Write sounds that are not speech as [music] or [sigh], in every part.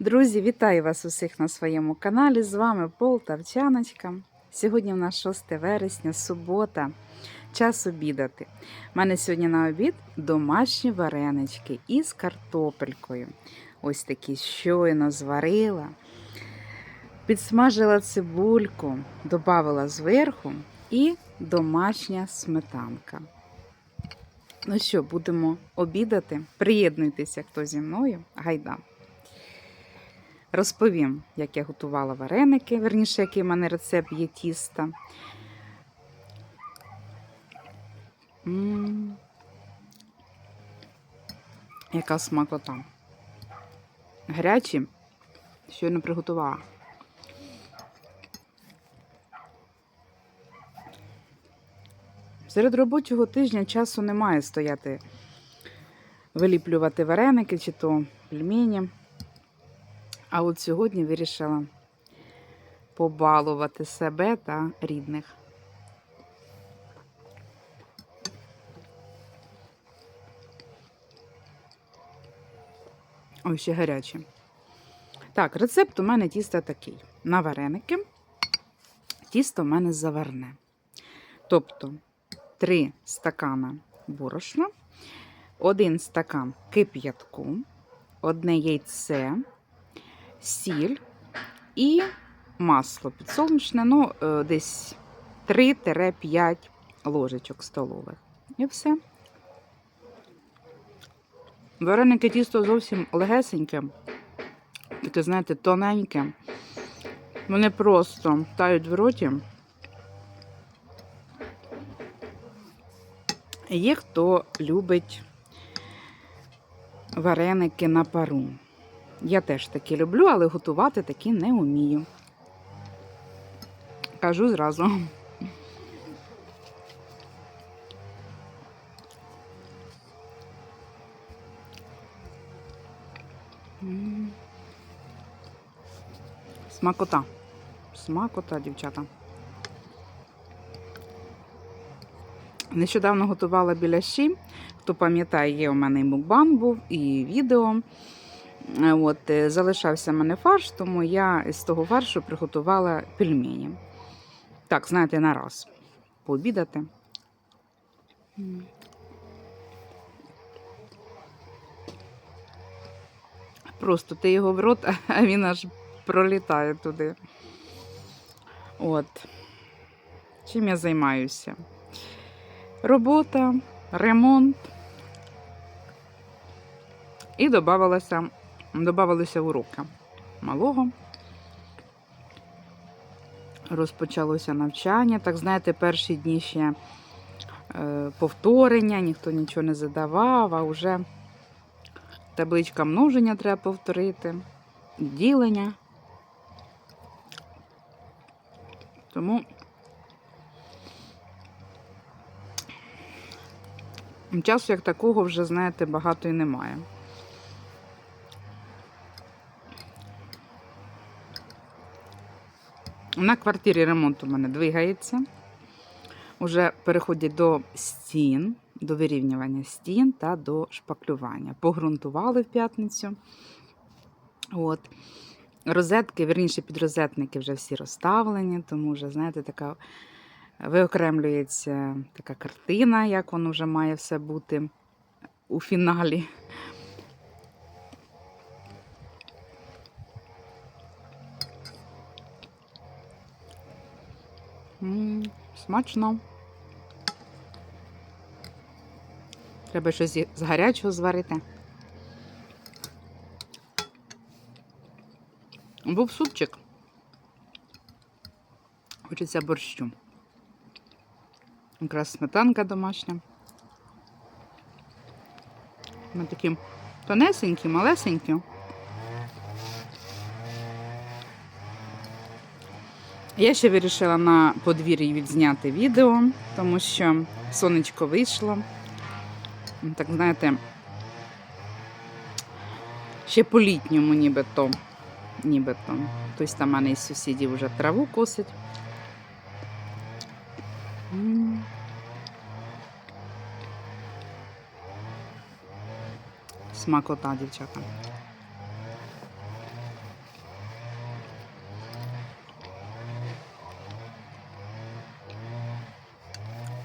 Друзі, вітаю вас усіх на своєму каналі. З вами Полтавчаночка. Сьогодні в нас 6 вересня, субота. Час обідати. У мене сьогодні на обід домашні варенички із картопелькою. Ось такі щойно зварила. Підсмажила цибульку, додавала зверху і домашня сметанка. Ну що, будемо обідати? Приєднуйтеся, хто зі мною. Гайда. Розповім, як я готувала вареники, верніше, який в мене рецепт є тіста. М, Яка смакота. Гарячі, щойно приготувала. Серед робочого тижня часу немає стояти, виліплювати вареники чи то пельмені. А от сьогодні вирішила побалувати себе та рідних. Ой, ще гарячі. Так, рецепт у мене тіста такий. На вареники тісто у мене заварне. Тобто 3 стакана борошна, 1 стакан кип'ятку, одне яйце, сіль і масло підсолнечне, ну, е, десь 3-5 ложечок столових. І все. Вареники тісто зовсім легесеньке, таке, знаєте, тоненьке. Вони просто тають в роті. Є хто любить вареники на пару. Я теж такі люблю, але готувати такі не вмію. Кажу зразу. Смакота. Смакота, дівчата. Нещодавно готувала біляші. Хто пам'ятає, є у мене і мукбан був, і відео. Е, От, е, залишався мене фарш, тому я з того фаршу приготувала пельмені. Так, знаєте, на раз. Пообідати. Просто ти його в рот, [laughs] а він аж пролітає туди. От. Чим я займаюся? Робота, ремонт. І додавалося, додавалися уроки малого. Розпочалося навчання. Так, знаєте, перші дні ще е, повторення, ніхто нічого не задавав, а вже табличка множення треба повторити, ділення. Тому часу як такого вже, знаєте, багато і немає. На квартирі ремонт у мене двигається. Уже переходять до стін, до вирівнювання стін та до шпаклювання. Погрунтували в п'ятницю. От. Розетки, верніше, підрозетники вже всі розставлені, тому вже, знаєте, така виокремлюється така картина, як воно вже має все бути у фіналі. М, Смачно. Треба щось з гарячого зварити. Був супчик. Хочеться борщу. Якраз сметанка домашня. Ми такі тонесенькі, малесенькі. Я ще вирішила на подвір'ї відзняти відео, тому що сонечко вийшло. Ну, Так, знаєте, ще по-літньому нібито. Нібито. Хтось там мене із сусідів вже траву косить. Смакота, дівчата.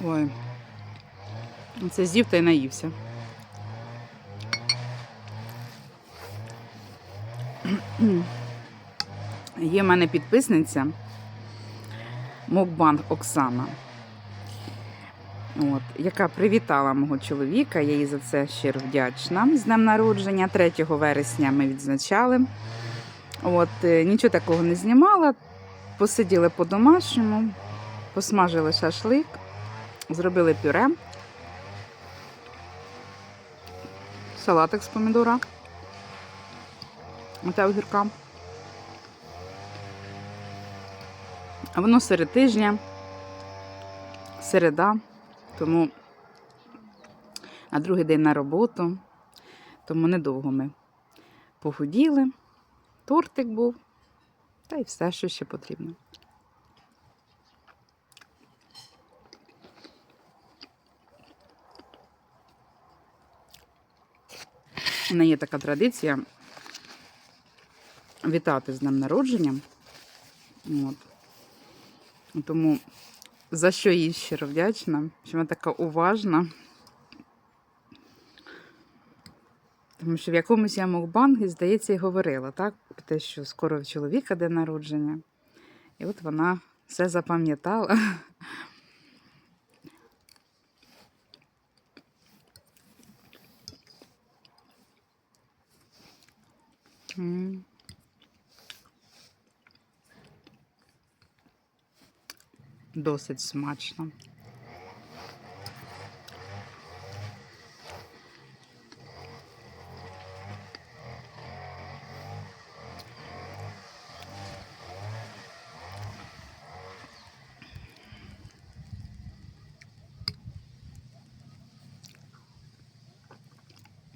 Ой. Це з'їв та й наївся. Є в мене підписниця Мокбанк Оксана, от, яка привітала мого чоловіка. Я їй за це щиро вдячна. З днем народження 3 вересня ми відзначали. От, е, нічого такого не знімала. Посиділи по-домашньому, посмажили шашлик, зробили пюре, салатик з помідора та огірка. А воно серед тижня, середа, тому на другий день на роботу, тому недовго ми похуділи, тортик був, та й все, що ще потрібно. У неї є така традиція вітати з днем народження. От. Тому за що їй щиро вдячна, що вона така уважна. Тому що в якомусь я мукбангі, здається, і говорила, так? Про те, що скоро в чоловіка день народження. І от вона все запам'ятала. Досить смачно.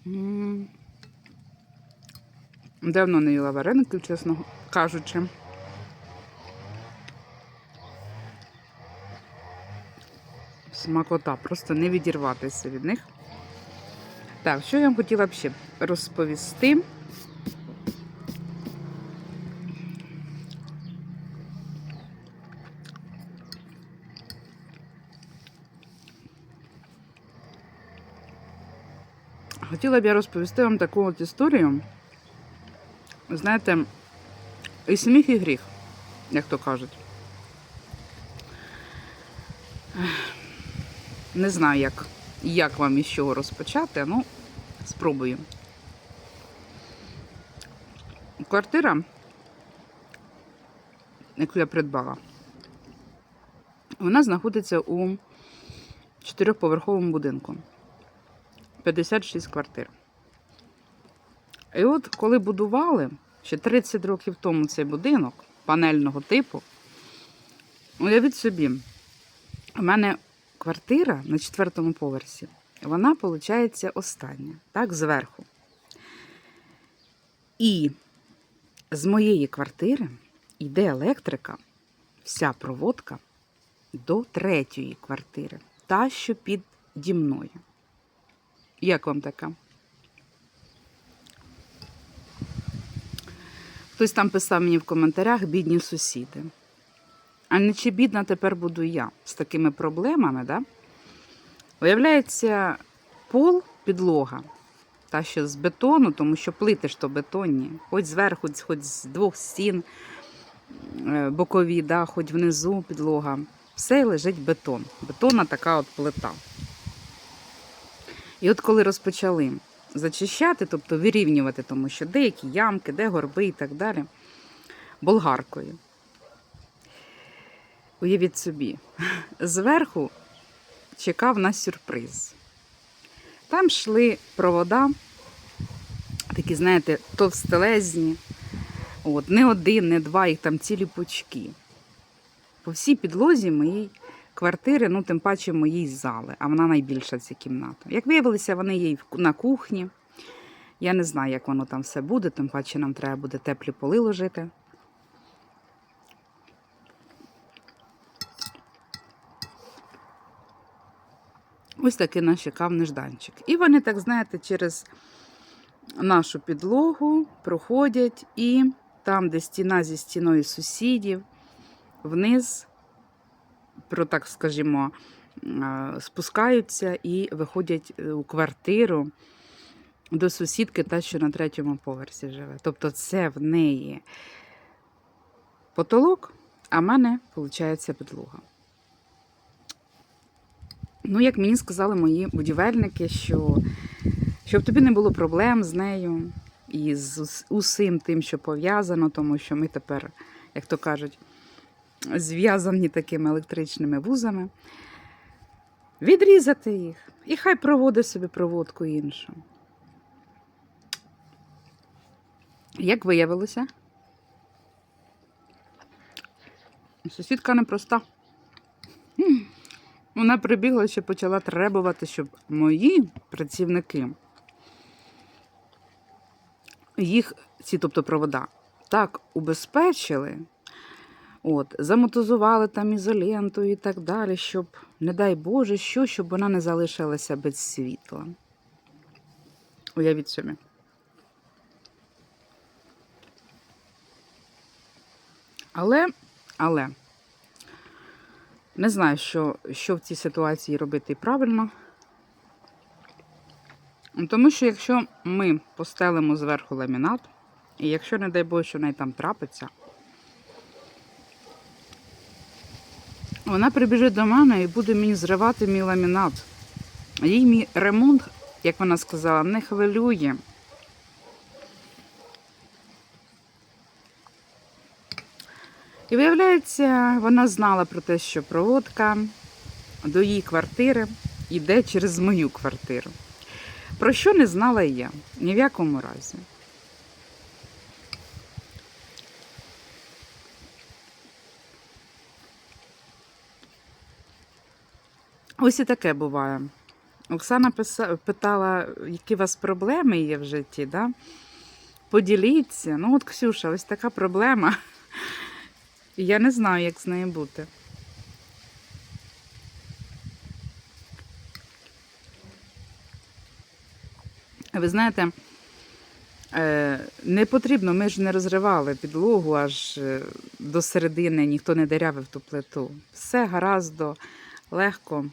М. Давно не їла вареників, чесно кажучи. Смакота, просто не відірватися від них. Так, що я вам хотіла б ще розповісти? Хотіла б я розповісти вам таку от історію. Знаєте, і сміх, і гріх, як то кажуть. Не знаю, як, як вам із чого розпочати, ну, спробую. Квартира, яку я придбала, вона знаходиться у чотирьохповерховому будинку. 56 квартир. І от коли будували ще 30 років тому цей будинок панельного типу, уявіть собі, у мене квартира на четвертому поверсі, вона, виходить, остання, так, зверху. І з моєї квартири йде електрика, вся проводка до третьої квартири, та, що піді мною. Як вам така? Хтось там писав мені в коментарях бідні сусіди. А не чи бідна тепер буду я з такими проблемами, да? Виявляється, пол, підлога, та що з бетону, тому що плити ж то бетонні, хоч зверху, хоч з двох стін е, бокові, да, хоч внизу підлога. Все лежить бетон. Бетонна така от плита. І от коли розпочали зачищати, тобто вирівнювати, тому що деякі ямки, де горби і так далі, болгаркою. Уявіть собі, [laughs] зверху чекав на сюрприз. Там йшли провода, такі, знаєте, товстелезні. От, не один, не два, їх там цілі пучки. По всій підлозі моєї квартири, ну, тим паче моїй зали, а вона найбільша ця кімната. Як виявилося, вони є на кухні. Я не знаю, як воно там все буде, тим паче нам треба буде теплі поли ложити. Ось такий нас чекав нежданчик. І вони, так знаєте, через нашу підлогу проходять і там, де стіна зі стіною сусідів, вниз, про так скажімо, е, спускаються і виходять е, у квартиру до сусідки, та, що на третьому поверсі живе. Тобто це в неї потолок, а в мене, виходить, підлога. Ну, як мені сказали мої будівельники, що щоб тобі не було проблем з нею і з усім тим, що пов'язано, тому що ми тепер, як то кажуть, зв'язані такими електричними вузами, відрізати їх. І хай проводить собі проводку іншу. Як виявилося, сусідка непроста. Вона прибігла ще почала требувати, щоб мої працівники їх, ці, тобто провода, так убезпечили, от, замотозували там ізолентою і так далі, щоб, не дай Боже, що, щоб вона не залишилася без світла. Уявіть собі. Але, але, не знаю, що, що в цій ситуації робити правильно. Тому що якщо ми постелимо зверху ламінат, і якщо, не дай Боже, що неї там трапиться, вона прибіжить до мене і буде мені зривати мій ламінат. Їй мій ремонт, як вона сказала, не хвилює. І виявляється, вона знала про те, що проводка до її квартири йде через мою квартиру. Про що не знала я ні в якому разі. Ось і таке буває. Оксана питала, які у вас проблеми є в житті, да? Поділіться. Ну, от, Ксюша, ось така проблема. Я не знаю, як з нею бути. Ви знаєте, е, не потрібно, ми ж не розривали підлогу аж е, до середини, ніхто не дерявив ту плиту. Все гараздо, легко.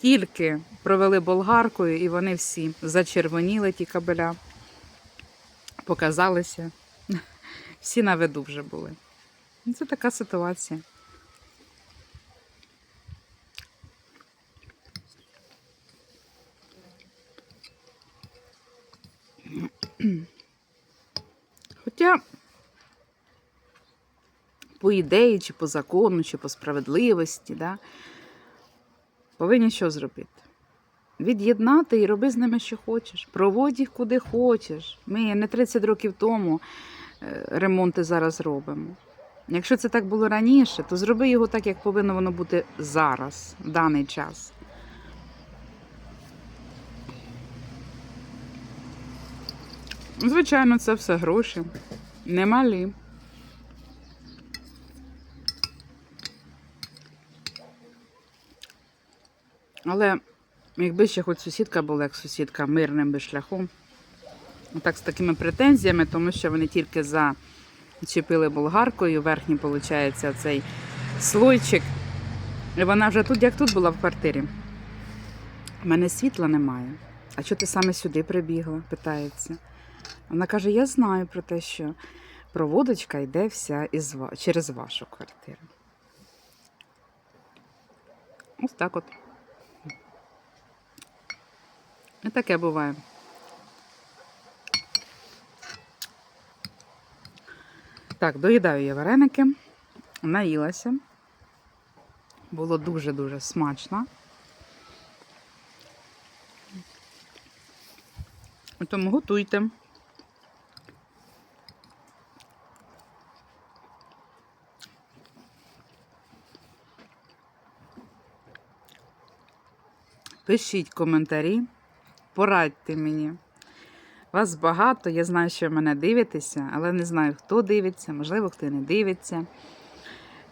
Тільки провели болгаркою, і вони всі зачервоніли ті кабеля, показалися. [laughs] Всі на виду вже були. Це така ситуація. [clears throat] Хоча, по ідеї, чи по закону, чи по справедливості, да, повинні що зробити? Від'єднати і роби з ними, що хочеш. Проводь їх куди хочеш. Ми не 30 років тому е, ремонти зараз робимо. Якщо це так було раніше, то зроби його так, як повинно воно бути зараз, в даний час. Звичайно, це все гроші. Немалі. Але якби ще хоч сусідка була, як сусідка, мирним би шляхом. Так з такими претензіями, тому що вони тільки зачепили болгаркою, верхній, виходить, цей слойчик. І вона вже тут, як тут була в квартирі. У мене світла немає. А чого ти саме сюди прибігла? питається. Вона каже: Я знаю про те, що проводочка йде вся із, через вашу квартиру. Ось так от. І таке буває. Так, доїдаю я вареники, наїлася. Було дуже-дуже смачно. Тому готуйте. Пишіть коментарі, порадьте мені. Вас багато, я знаю, що мене дивитеся, але не знаю, хто дивиться, можливо, хто не дивиться.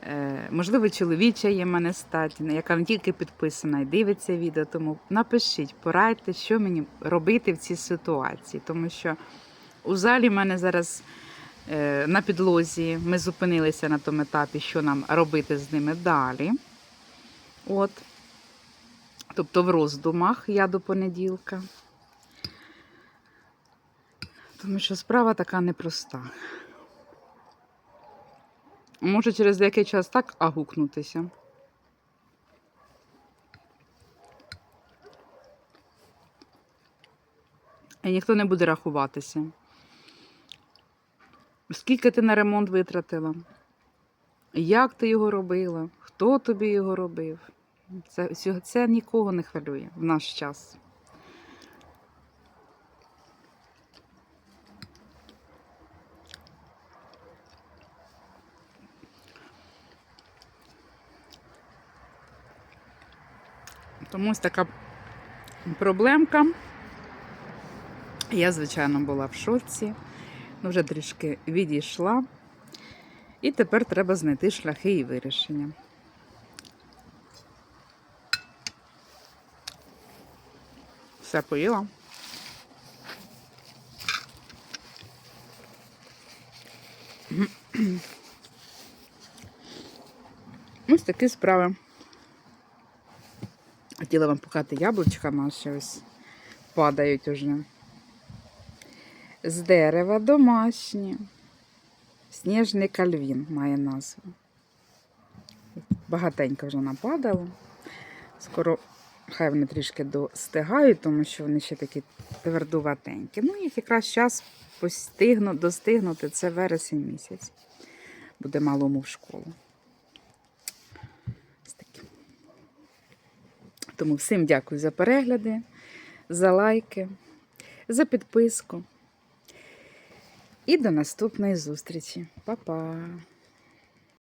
Е, можливо, чоловіча є в мене статі, яка не тільки підписана і дивиться відео. Тому напишіть, порадьте, що мені робити в цій ситуації. Тому що у залі в мене зараз е, на підлозі ми зупинилися на тому етапі, що нам робити з ними далі. От. Тобто в роздумах я до понеділка. Тому що справа така непроста. Може через деякий час так агукнутися. І ніхто не буде рахуватися. Скільки ти на ремонт витратила? Як ти його робила? Хто тобі його робив? Це, це нікого не хвилює в наш час. Тому ось така проблемка. Я, звичайно, була в шоці, ну, вже трішки відійшла. І тепер треба знайти шляхи і вирішення. Все поїла. [clears throat] Ось такі справи. Хотіла вам показати яблучка наші ось падають уже. З дерева домашні. Сніжний кальвін має назву. Багатенько вже нападало. Скоро хай вони трішки достигають, тому що вони ще такі твердуватенькі. Ну, їх якраз час постигну, достигнути це вересень місяць. Буде малому в школу. Тому всім дякую за перегляди, за лайки, за підписку. І до наступної зустрічі. Па-па!